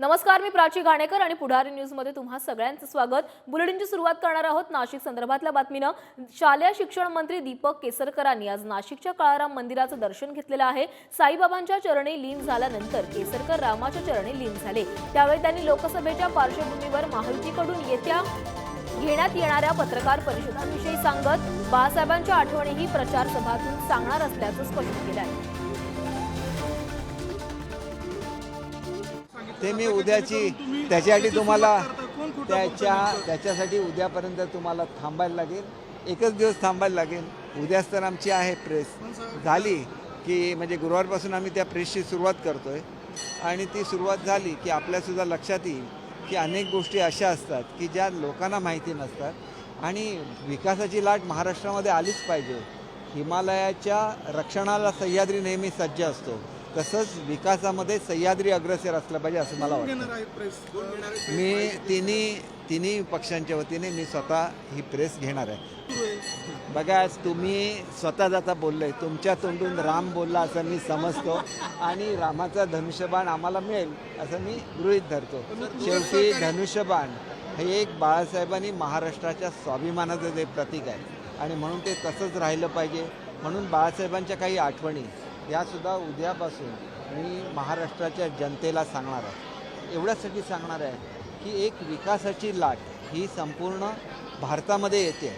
नमस्कार मी प्राची घाणेकर आणि पुढारी न्यूजमध्ये तुम्हा सगळ्यांचं स्वागत. बुलेटिनची सुरुवात करणार आहोत नाशिक संदर्भातल्या बातमीनं. शालेय शिक्षण मंत्री दीपक केसरकरांनी आज नाशिकच्या काळाराम मंदिराचं दर्शन घेतलेलं आहे. साईबाबांच्या चरणी लीन झाल्यानंतर केसरकर रामाच्या चरणी लीन झाले. त्यावेळी त्यांनी लोकसभेच्या पार्श्वभूमीवर महायुतीकडून येत्या घेण्यात येणाऱ्या पत्रकार परिषदांविषयी सांगत बाळासाहेबांच्या आठवणीही प्रचार सभातून सांगणार असल्याचं स्पष्ट केलं आहे ते मी उद्याची त्याच्यासाठी तुम्हाला त्याच्या त्याच्यासाठी उद्यापर्यंत तुम्हाला थांबायला लागेल. एकच दिवस थांबायला लागेल. उद्याच तर आमची आहे प्रेस. झाली की म्हणजे गुरुवारपासून आम्ही त्या प्रेसची सुरुवात करतोय. आणि ती सुरुवात झाली की आपल्यासुद्धा लक्षात येईल की अनेक गोष्टी अशा असतात की ज्या लोकांना माहिती नसतात. आणि विकासाची लाट महाराष्ट्रामध्ये आलीच पाहिजे. हिमालयाच्या रक्षणाला सह्याद्री नेहमी सज्ज असतो. तसंच विकासामध्ये सह्याद्री अग्रसर असलं पाहिजे असं मला वाटतं. मी तिन्ही तिन्ही पक्षांच्या वतीने मी स्वतः ही प्रेस घेणार आहे. बघा आज तुम्ही स्वतः जाता बोलले तुमच्या तोंडून राम बोलला असं मी समजतो आणि रामाचा धनुष्यबाण आम्हाला मिळेल असं मी गृहीत धरतो. शेवटी धनुष्यबाण हे एक बाळासाहेबांनी महाराष्ट्राच्या स्वाभिमानाचं ते प्रतीक आहे. आणि म्हणून ते तसंच राहिलं पाहिजे. म्हणून बाळासाहेबांच्या काही आठवणी ह्यासुद्धा उद्यापासून मी महाराष्ट्राच्या जनतेला सांगणार आहे. एवढ्यासाठी सांगणार आहे की एक विकासाची लाट ही संपूर्ण भारतामध्ये येते.